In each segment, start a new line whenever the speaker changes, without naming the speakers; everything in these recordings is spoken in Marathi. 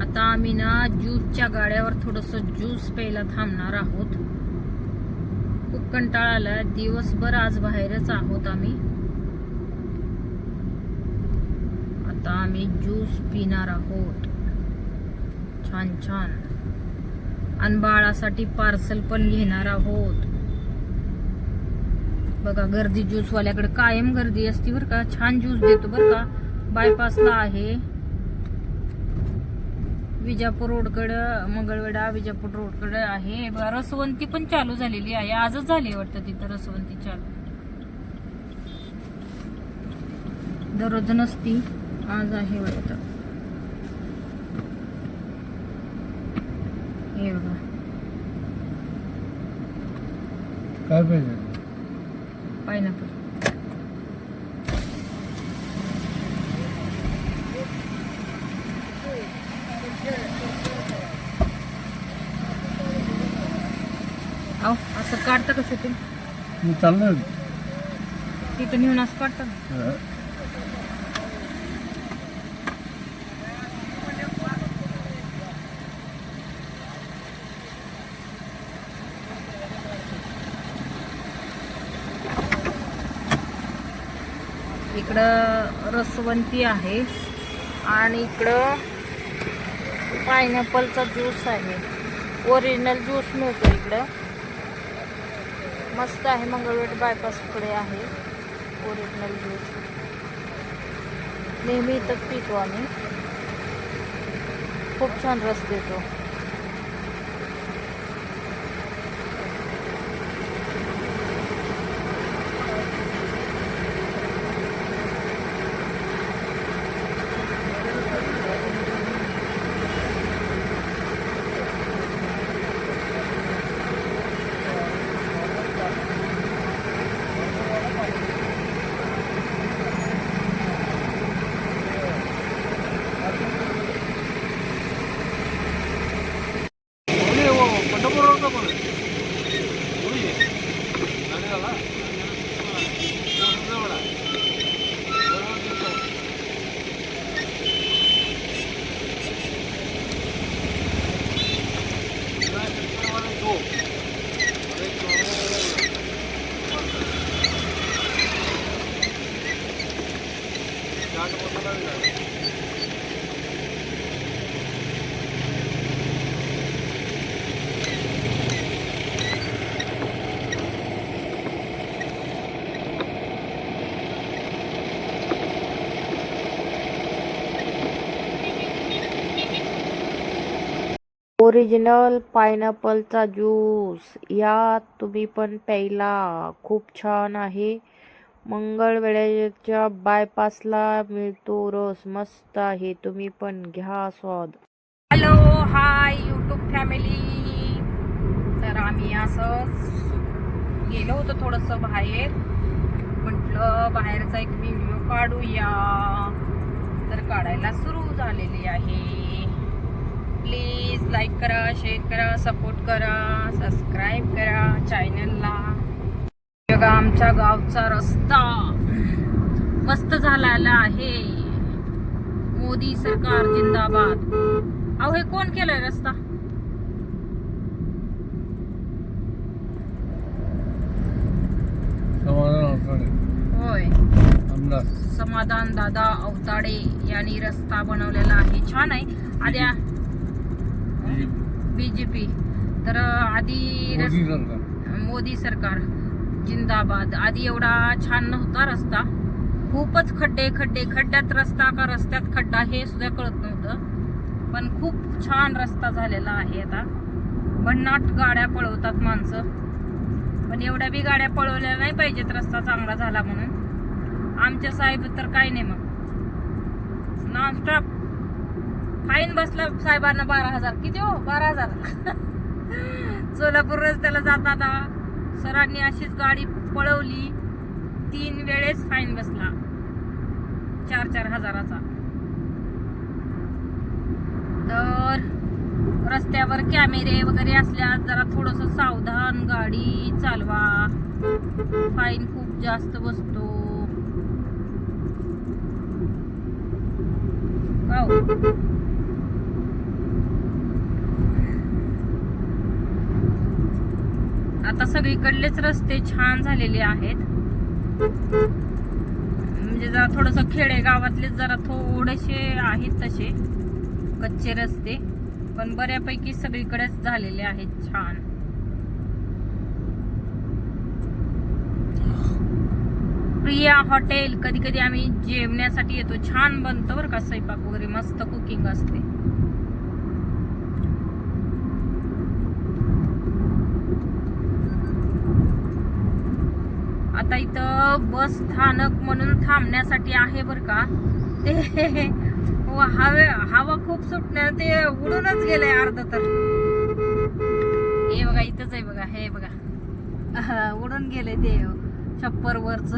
आता आम्ही ना ज्यूसच्या गाड्यावर थोडस ज्यूस प्यायला थांबणार आहोत. खूप कंटाळा आला दिवसभर आज बाहेरच आहोत आम्ही. आता आम्ही ज्यूस पिणार आहोत. छान छान. आणि बाळासाठी पार्सल पण घेणार आहोत. बघा गर्दी ज्यूसवाल्याकडे कायम गर्दी असते बरं का. छान ज्यूस देतो बरं का. बायपासला आहे. विजापूर रोडकडं मंगळवेढा विजापूर रोडकडे आहे. रसवंती पण चालू झालेली आहे. आजच झाली वाटतं तिथं रसवंती चालू. दररोज नसती. आज आहे वाटतं. हे बघा.
काय पाहिजे?
पायनॅपल अहो असं काढतं का शूटिंग
मी चाललोय
तिथं नेऊन असं काढतं का?
हा.
इकडं रसवंती आहे आणि इकडं पायनॅपलचा ज्यूस आहे ओरिजिनल ज्यूस मिळतो इकडं मस्त आहे मंगळवेट बायपासकडे आहे. ओरिजिनल ज्यूस नेहमी इथं पितो आम्ही. खूप छान रस देतो ओरिजिनल पायनॅपलचा ज्यूस या तुम्ही पण प्यायला. खूप छान आहे. मंगळवेळेच्या बायपासला मिळतो रस. मस्त आहे. तुम्ही पण घ्या स्वाद. हॅलो हाय यूट्यूब फॅमिली तर आम्ही असंच गेलो होतो थोडंसं बाहेर. म्हटलं बाहेरचा एक व्हिडिओ काढूया. तर काढायला सुरू झालेली आहे. प्लीज लाईक करा शेअर करा सपोर्ट करा सबस्क्राईब करा चॅनलला. बघा आमच्या गावचा रस्ता. मस्त झालेला आहे. मोदी सरकार जिंदाबाद. अहो हे कोण केलंय रस्ता? होय. समाधान दादा अवताडे यांनी रस्ता बनवलेला आहे. छान आहे. आद्या बीजेपी. तर आधी
मोदी सरकार.
जिंदाबाद. आधी एवढा छान नव्हता रस्ता. खूपच खड्डे खड्डे खड्ड्यात रस्ता का रस्त्यात खड्डा हे सुद्धा कळत नव्हतं. पण खूप छान रस्ता झालेला आहे आता. भन्नाट गाड्या पळवतात माणसं. पण एवढ्या बी गाड्या पळवल्या नाही पाहिजेत रस्ता चांगला झाला म्हणून. आमच्या साहेब तर काही नाही मग. नॉनस्टॉप फाईन बसला साहेबांना बारा हजार. किती हो? बारा हजार. सोलापूर रस्त्याला जाताना सरांनी अशीच गाडी पळवली. तीन वेळेस फाईन बसला. चार चार हजाराचा. तर रस्त्यावर कॅमेरे वगैरे असल्यास जरा थोडस सावधान गाडी चालवा. फाईन खूप जास्त बसतो. का हो? आता सगळीकडलेच रस्ते छान झालेले आहेत. म्हणजे जरा थोडस खेडे गावातले जरा थोडेसे आहेत तसे कच्चे रस्ते पण बऱ्यापैकी सगळीकडेच झालेले आहेत छान. प्रिया हॉटेल कधी कधी आम्ही जेवण्यासाठी येतो छान बनतो बरं का स्वयंपाक वगैरे मस्त कुकिंग असते. आता इथं बस स्थानक म्हणून थांबण्यासाठी आहे बर का. ते व हवे हवा खूप सुटणार ते उडूनच गेलंय अर्ध तर. हे बघा इथंच आहे बघा हे बघा. उडून गेले ते छप्पर वरच.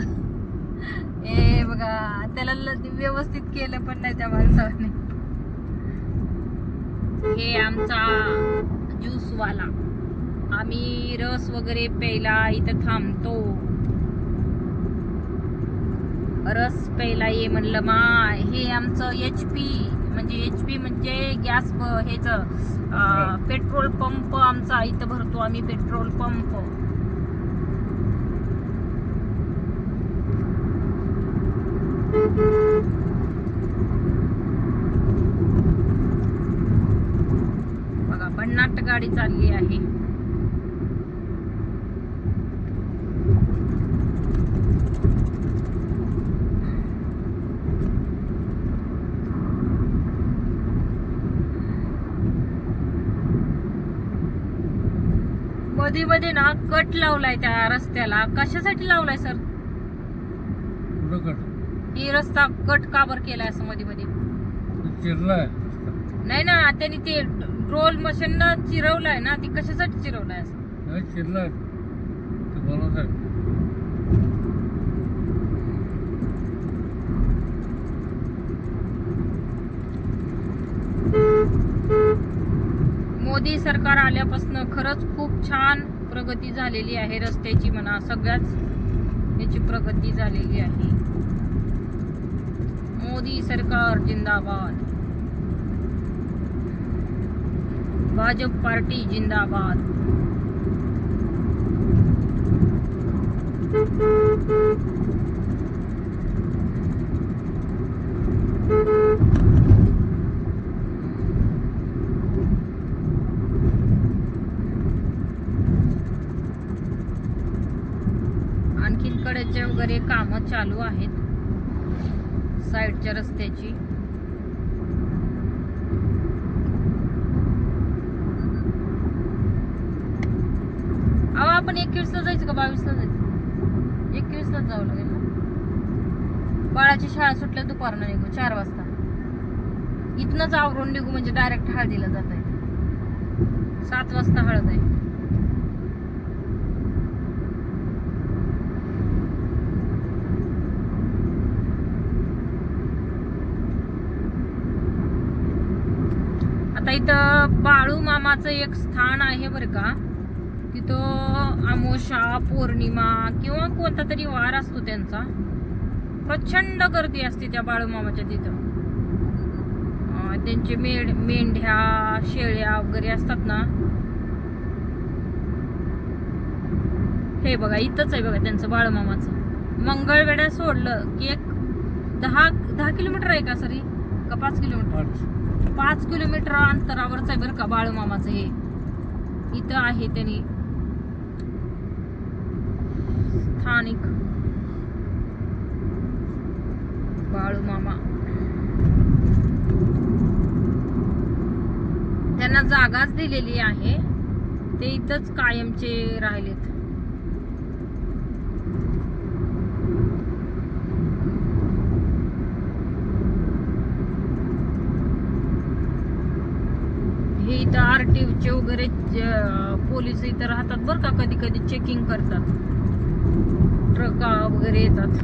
हे बघा त्याला व्यवस्थित केलं पण नाही त्या माणसाने. हे आमचा ज्यूसवाला. आम्ही रस वगैरे प्यायला इथं थांबतो. रस प्यायला ये म्हणलं मा हे आमचं एच पी म्हणजे एच पी म्हणजे गॅस हेच पेट्रोल पंप आमचा इथं भरतो आम्ही पेट्रोल पंप. बघा भन्नाट गाडी चालली आहे. मध्ये मध्ये ना कट लावलाय त्या रस्त्याला. कशासाठी लावलाय सर? ही रस्ता कट काबर केलाय असं मध्ये मध्ये
चिरलाय
नाही ना त्यांनी ते रोल मशीन चिरवलाय ना ती कशासाठी चिरवलाय असं?
चिरलाय ते बनवत आहे
मोदी सरकार आल्यापासून खरंच खूप छान प्रगती झालेली आहे रस्त्याची म्हणा सगळ्याच याची प्रगती झालेली आहे. मोदी सरकार जिंदाबाद. भाजप पार्टी जिंदाबाद. आणखीन कडेचे वगैरे कामं चालू आहेत. साईडच्या रस्त्याची. अहो आपण एकवीसला जायचं का? बावीसला जायचं? एकवीसला जावं लागेल ना? बाळाची शाळा सुटल्या दुपारनं निघू चार वाजता. इथनंच आवरून निघू म्हणजे डायरेक्ट हळदीला जात आहे सात वाजता हळद आहे. आता इथं बाळू मामाचं एक स्थान आहे बरं का. तिथं अमोशा पौर्णिमा किंवा कोणता तरी वार असतो त्यांचा. प्रचंड गर्दी असते त्या बाळू मामाच्या तिथं. त्यांचे मेढ मेंढ्या शेळ्या वगैरे असतात ना. हे बघा इथंच आहे बघा त्यांचं बाळूमामाचं मंगळवेड्या सोडलं की एक दहा दहा किलोमीटर आहे का सरी? का पाच किलोमीटर?
पाच
किलोमीटर अंतरावरच आहे बरं का बाळूमामाचं हे. इथं आहे त्यांनी. स्थानिक. बाळूमामा. त्यांना जागाच दिलेली आहे. ते इथंच कायमचे राहिलेत. इथं आर टी ओचे वगैरे पोलीस इथं राहतात बरं का कधी कधी चेकिंग करतात. ट्रका वगैरे येतात.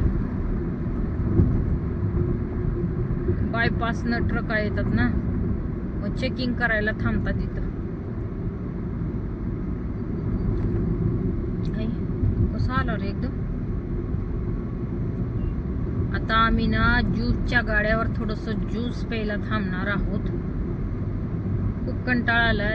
बायपासनं ट्रका येतात ना. मग चेकिंग करायला थांबतात इथं. कसं आलं रे एकदम? आता आम्ही ना ज्यूसच्या गाड्यावर थोडंसं ज्यूस प्यायला थांबणार आहोत. कंटाळा आलाय.